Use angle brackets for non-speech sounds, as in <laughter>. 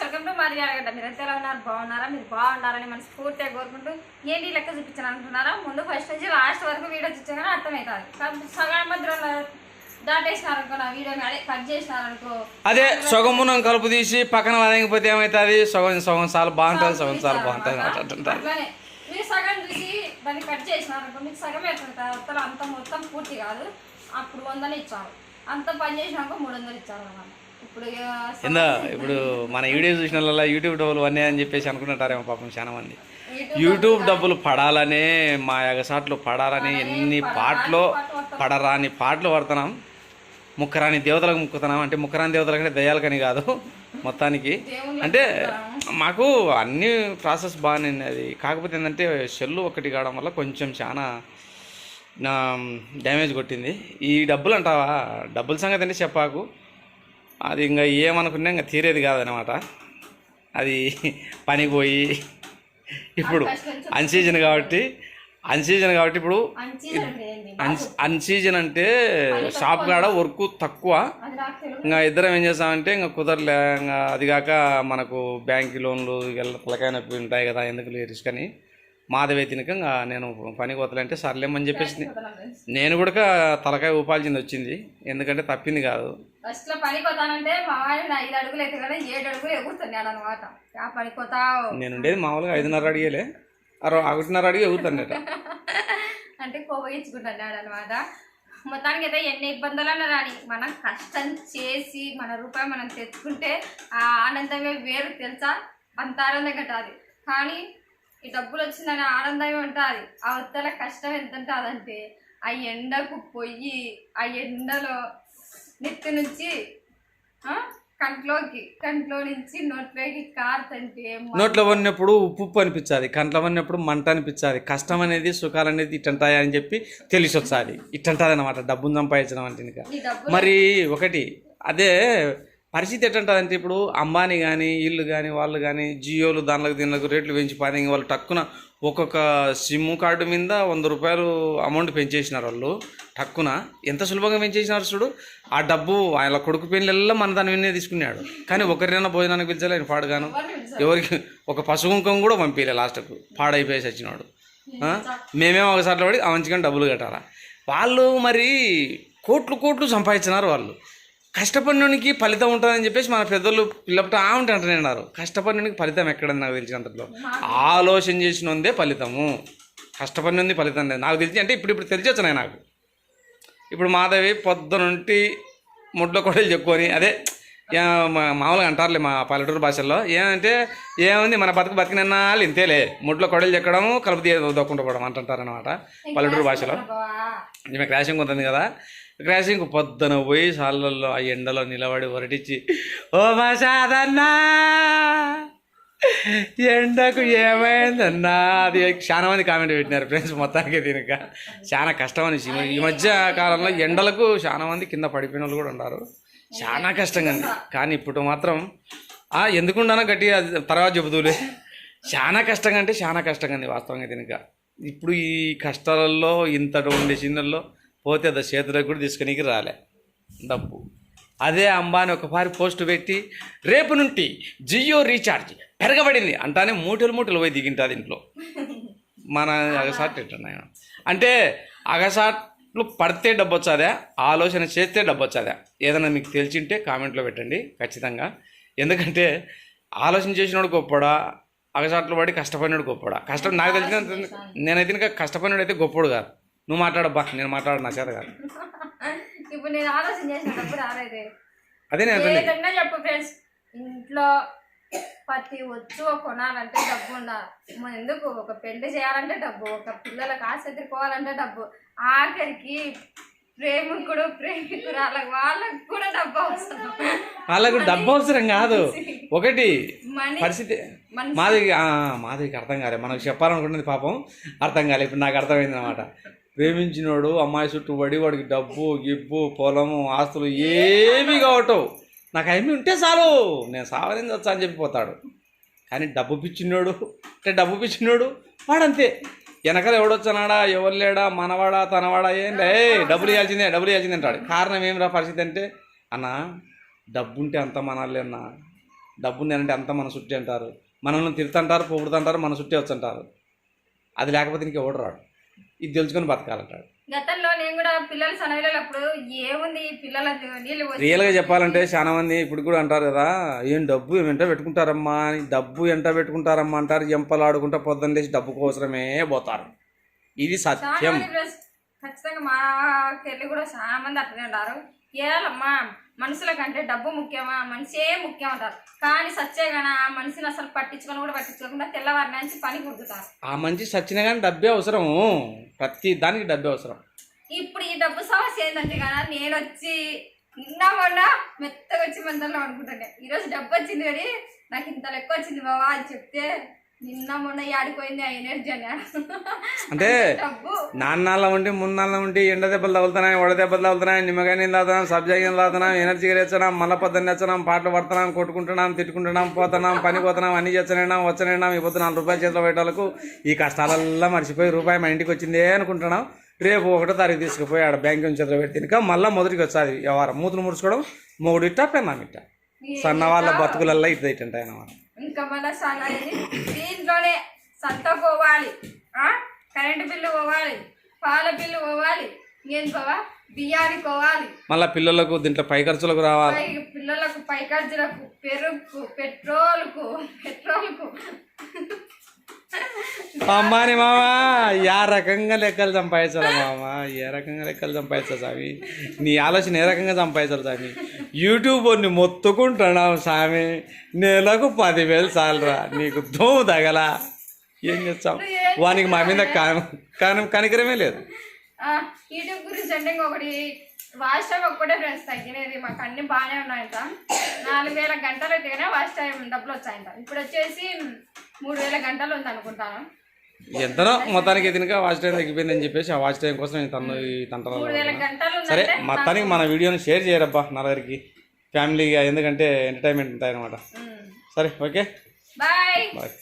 Welcome to అడగడ్డ మీరు ఎంత ఎలా ఉన్నారు? బాగున్నారా? మీరు బాగున్నారని మనసు పూర్తిగా కోరుకుంటూ ఏంటి లెక్క చూపించాను అనుకున్నారా ముందు ఫస్ట్ నుంచి లాస్ట్ వరకు వీడియో చూసాగానే అర్థమవుతుంది. సగం మధ్యలో నా వీడియోని అదే కట్ చేసినారనుకో. అదే సగమునం కలుపు తీసి పక్కన వదకపోతే ఏమవుతుంది సగం సగం సార్లు బాగుంటుంది సగం సార్లు బాగుంటుంది మీరు సగం చూసి దాన్ని కట్ చేసినారనుకో మీకు సగం ఎట్లుంటుంది అంత మొత్తం పూర్తి కాదు. అప్పుడు వందలు ఇచ్చారు. అంత పని చేసినాక మూడు వందలు ఇచ్చారు అన్నమాట. కింద ఇప్పుడు మన వీడియో చూసిన వాళ్ళ యూట్యూబ్ డబ్బులు అన్నీ అని చెప్పేసి అనుకుంటుంటారేమో పాపం చాలా మంది. యూట్యూబ్ డబ్బులు పడాలనే మా ఎగసాట్లు పడాలని ఎన్ని పాటలు పడరాని పాటలు పడుతున్నాం. ముక్కరాని దేవతలకు ముక్కుతున్నాం. అంటే ముక్కరాని దేవతలకంటే దయ్యాలకని కాదు మొత్తానికి. అంటే మాకు అన్ని ప్రాసెస్ బాగానే అది కాకపోతే ఏంటంటే సెల్లు ఒకటి కావడం వల్ల కొంచెం చాలా నా డ్యామేజ్ కొట్టింది. ఈ డబ్బులు అంటావా? డబ్బుల సంగతి అంటే చెప్పాకు. అది ఇంకా ఏమనుకున్నా ఇంకా తీరేది కాదనమాట అది పనికి పోయి ఇప్పుడు అన్ సీజన్ కాబట్టి అన్ సీజన్ కాబట్టి ఇప్పుడు మంచిగా ఉంటుంది అన్ అన్ సీజన్ అంటే షాప్ కాడ వర్క్ తక్కువ. ఇంకా ఇద్దరం ఏం చేస్తామంటే ఇంకా కుదరలే ఇంకా అది కాక మనకు బ్యాంక్ లోన్లు ఇలా తలకాయ నొప్పి ఉంటాయి కదా ఎందుకు రిస్క్ అని. మాధవే తినక ఇంకా నేను పనికి పోతలంటే సర్లేమని చెప్పేసి నేను కూడా తలకాయ ఊపాల్సింది వచ్చింది. ఎందుకంటే తప్పింది కాదు. ఫస్ట్లో పోతానంటే మా ఆయన ఐదు అడుగులు అయితే కదా ఏడు అడుగులు ఎగురుతున్నాడు అనమాట ఆ పోతావు నేను ఉండేది మామూలుగా ఐదున్నర అడిగేలే. ఒకటిన్నర అడిగి ఎగురుతానట. <laughs> అంటే కోపగించుకుంటున్నాడు అనమాట మొత్తానికి అయితే ఎన్ని ఇబ్బందులు అన్నా రాని మనం కష్టం చేసి మన రూపాయి మనం తెచ్చుకుంటే ఆ ఆనందమే వేరు తెలుసా? అంత ఆనందం ఉంటుంది కానీ ఈ డబ్బులు వచ్చిందని ఆనందమే ఉంటుంది. ఆ ఉత్తల కష్టం ఎంత ఉంటుందంటే ఆ ఎండకు పొయ్యి ఆ ఎండలో నెత్తి నుంచి కంట్లోకి కంట్లో నుంచి నోట్లోకి కారుతంటే నోట్లో పడినప్పుడు ఉప్పు ఉప్పు అనిపించాలి కంట్లో పడినప్పుడు మంట అనిపించాలి కష్టం అనేది సుఖాలు అనేది ఇట్టంటాయి అని చెప్పి తెలిసి వచ్చాది ఇట్టంటుంది అనమాట డబ్బును సంపాదించడం అంటే ఇంకా. మరి ఒకటి అదే పరిస్థితి ఎట్టుంటుందంటే ఇప్పుడు అంబానీ కానీ వీళ్ళు కానీ వాళ్ళు కానీ జియోలు దానిలకు దీనిలకు రేట్లు పెంచిపోయి వాళ్ళు టక్కున ఒక్కొక్క సిమ్ కార్డు మీద వంద రూపాయలు అమౌంట్ పెంచేసినారు వాళ్ళు. టక్కున ఎంత సులభంగా పెంచేసినారు చూడు. ఆ డబ్బు ఆయన కొడుకు పెళ్ళల్లో మన దాని విన్నే తీసుకున్నాడు. కానీ ఒకరినైనా భోజనానికి పిలిచాలి ఆయన పాడుగాను? ఎవరికి? ఒక పశుకుంకం కూడా పంపించలే లాస్ట్కు. పాడైపోయేసి వచ్చినాడు. ఆ? మేమేమో ఒకసారి పడి ఆ మంచిగా డబ్బులు కట్టాలా? వాళ్ళు మరి కోట్లు కోట్లు సంపాదించినారు వాళ్ళు. కష్టపడినోనికి ఫలితం ఉంటుందని చెప్పేసి మన పెద్దలు పిల్లపట ఆ ఉంటే అంటున్నారు కష్టపడినోనికి ఫలితం ఎక్కడని నాకు తెలిసినంతలో ఆలోచన చేసినందే ఫలితము. కష్టపడినది ఫలితం లేదు. నాకు తెలిసి అంటే ఇప్పుడు ఇప్పుడు తెలిసి వచ్చినాయి నాకు. ఇప్పుడు మాధవి పొద్దునుంటి ముడ్ల కొడలు చెప్పుకొని అదే మామూలుగా అంటారులే మా పల్లెటూరు భాషల్లో ఏమంటే ఏముంది మన బతుకు బతికినన్నాళ్ళు ఇంతేలే. ముడ్ల కొడలు చెక్కడము కలుపు దొక్కుంటూ పోవడం అంటుంటారు అనమాట పల్లెటూరు భాషలో. ఈమె క్రాషింగ్ ఉంటుంది కదా. క్రాసింగ్ పొద్దున పోయి సాళ్ళల్లో ఆ ఎండలో నిలబడి వరటిచ్చి ఓ మా సాదన్నా ఎండకు ఏమైందన్నా? అది చాలా మంది కామెంట్ పెట్టినారు ఫ్రెండ్స్ మొత్తానికి దీనిక. చాలా కష్టం సినిమా ఈ మధ్య కాలంలో ఎండలకు చాలా మంది కింద పడిపోయిన వాళ్ళు కూడా ఉన్నారు. చాలా కష్టంగా కానీ ఇప్పుడు మాత్రం ఆ ఎందుకుండానో గట్టిగా అది తర్వాత చెబుతూలే చాలా కష్టంగా అంటే చాలా కష్టంగా వాస్తవంగా దీనిక. ఇప్పుడు ఈ కష్టాలలో ఇంతటి ఉండే చిన్నల్లో పోతే అది చేతులకు కూడా తీసుకునికి రాలే. డబ్బు. అదే అంబాని ఒకసారి పోస్ట్ పెట్టి రేపు నుండి జియో రీఛార్జ్ పెరగబడింది అంటానే మూటలు మూటలు పోయి దిగింటుంది ఇంట్లో. మన అగసాట్ ఎట్టున్నాయి అంటే అగసాట్లు పడితే డబ్బు వచ్చాదా? ఆలోచన చేస్తే డబ్బు వచ్చాదా? ఏదైనా మీకు తెలిసింటే కామెంట్లో పెట్టండి ఖచ్చితంగా. ఎందుకంటే ఆలోచన చేసినోడు గొప్పడా అగసాట్లు పడి కష్టపడినాడు గొప్పడా? కష్టం నాకు తెలిసిన నేనైతే ఇంకా కష్టపడినాడు అయితే గొప్పడు కాదు. నువ్వు మాట్లాడబ్బా నేను మాట్లాడు నా చేత కాదు. ఇప్పుడు నేను ఆలోచన చేసిన డబ్బు రాలేదే అదే నేను చెప్పు ఫ్రెండ్స్. ఇంట్లో ప్రతి వస్తువు కొనాలంటే డబ్బు ఉండాలి. ఎందుకు ఒక పెళ్ళి చేయాలంటే డబ్బు ఒక పిల్లలకు ఆశ పోవాలంటే డబ్బు. ఆఖరికి ప్రేమికుడు ప్రేమికురాలకు వాళ్ళకు కూడా డబ్బు అవసరం. వాళ్ళకు డబ్బు అవసరం కాదు. ఒకటి పరిస్థితి మాది ఆ, మాదికి అర్థం కాలే. మనకు చెప్పాలనుకున్నది పాపం. అర్థం కాలే. ఇప్పుడు నాకు అర్థమైంది అనమాట ప్రేమించినోడు అమ్మాయి చుట్టూ పడి వాడికి డబ్బు గిబ్బు పొలము ఆస్తులు ఏమీ కావటం. నాకు అవి ఉంటే చాలు నేను సావని వచ్చా అని చెప్పిపోతాడు. కానీ డబ్బు పిచ్చినోడు అంటే డబ్బు పిచ్చినోడు వాడంతే. వెనకాల ఎవడొచ్చనాడా? ఎవరు లేడా? మనవాడా? తనవాడా? ఏం లే డబ్బులు ఇవ్వాల్సిందే డబ్బులు ఇవ్వాల్సిందే అంటాడు. కారణం ఏం రా పరిస్థితి అంటే అన్న డబ్బు ఉంటే అంత మనాలి అన్న. డబ్బు ఉందంటే అంత మన చుట్టి అంటారు. మనల్ని తిడుతుంటారు పొగుడుతుంటారు మన చుట్టే వచ్చంటారు. అది లేకపోతే ఇంక ఎవడు రాడు. ఇది తెలుసుకొని బతకాలంటాడు. గతంలో నేను కూడా పిల్లలు సనవిలేటప్పుడు ఏముంది పిల్లల రియల్గా చెప్పాలంటే చాలా మంది ఇప్పుడు కూడా అంటారు కదా ఏం డబ్బు ఎంట పెట్టుకుంటారమ్మా అని. డబ్బు ఎంట పెట్టుకుంటారమ్మా అంటారు. ఎంపలు ఆడుకుంటా పొద్దున్న లేచి డబ్బు కోసమే పోతారు. ఇది సత్యం. ఖచ్చితంగా మా కెళ్ళి కూడా చాలా మంది అట్లనే ఉంటారు ఏలమ్మా మనుషుల కంటే డబ్బు ముఖ్యమా? మనిషే ముఖ్యం అంటారు కానీ సచ్చే కానీ ఆ మనిషిని అసలు పట్టించుకొని కూడా పట్టించుకోకుండా తెల్లవారి నుంచి పని కుడుతారు ఆ మంచి సచ్చిన కానీ డబ్బే అవసరము ప్రతి దానికి డబ్బే అవసరం. ఇప్పుడు ఈ డబ్బు సమస్య ఏంటంటే కదా నేను వచ్చి నిన్న మొన్న మెత్తగా వచ్చి మందల్లో అనుకుంటాను ఈరోజు డబ్బు వచ్చింది కానీ నాకు ఇంత లెక్క వచ్చింది బావా అని చెప్తే నిన్న మొన్న ఆడిపోయింది ఆ ఎనర్జీ అని. అంటే నాన్నాళ్ళ ఉండి మున్నాళ్ళ ఉండి ఎండ దెబ్బలు తగులుతున్నాయి వడ దెబ్బలు తగులుతున్నాయి నిమ్మకాయ నీళ్ళు తాగుతున్నాం సబ్జా గింజలు తాగుతున్నాం ఎనర్జీ తెచ్చున్నాం మళ్ళీ పొద్దున్న తెచ్చున్నాం పాటలు పడుతున్నాం కొట్టుకుంటున్నాం తిట్టుకుంటున్నాం పోతున్నాం పని పోతున్నాం అన్ని చేస్తున్నాం వచ్చనేనాం ఈ పొద్దు నాలుగు రూపాయలు చేతిలో పెట్టాలకు ఈ కష్టాలల్లా మర్చిపోయి రూపాయి మా ఇంటికి వచ్చిందే అనుకుంటున్నాం. రేపు ఒకటో తారీఖు తీసుకుపోయి ఆడ బ్యాంక్ నుంచి చేతిలో పెట్టి తినక మళ్ళీ మొదటికి వచ్చాది వ్యవహారం. మూతులు ముడుచుకోవడం మూడు ఇట్టా పెన్నాం ఇట్ట సన్న వాళ్ళ బతుకులల్లా ఇట్లా ఇట్టంటాయి అన్నమాట. ఇంకా మళ్ళీ చాలా ఇది దీంట్లోనే సంత పోవాలి. ఆ? కరెంటు బిల్లు పోవాలి. పాల బిల్లు పోవాలి. ఏం పోవా? బియ్యానికి పోవాలి. మళ్ళీ పిల్లలకు దీంట్లో పై ఖర్చులకు రావాలి పిల్లలకు పై ఖర్చులకు పెరుగుకు పెట్రోల్కు పెట్రోల్కు. అమ్మాని మామ యా రకంగా లెక్కలు సంపాదించాలి మామ? ఏ రకంగా లెక్కలు సంపాదించాలి స్వామి? నీ ఆలోచన ఏ రకంగా సంపాదించాలి స్వామి? యూట్యూబ్ని మొత్తుకుంటున్నావు స్వామి. నెలకు పదివేలు చాలరా. నీకు దోము తగల. ఏం చేస్తాం వానికి మా మీద కాను కాను కనికరమే లేదు. యూట్యూబ్ గురించి అంటే ఇంకొకటి వాచ్ టైం ఒక్కటే ఫ్రెండ్స్ తగ్గినది. మాకు అన్ని బాగానే ఉన్నాయంట. నాలుగు వేల గంటలు అయితే వాచ్ టైం డబ్బులు వచ్చాయంట. ఇప్పుడు వచ్చేసి మూడు వేల గంటలు ఉంది అనుకుంటాను ఎంతనో మొత్తానికి తినక వాచ్ టైం తగ్గిపోయిందని చెప్పేసి ఆ వాచ్ టైం కోసం నేను తను గంటలు సరే మొత్తానికి మన వీడియోని షేర్ చేయరబ్బా నలుగురికి. ఫ్యామిలీగా ఎందుకంటే ఎంటర్టైన్మెంట్ ఉంటాయి అనమాట ఉమ్. సరే ఓకే? బాయ్. బాయ్.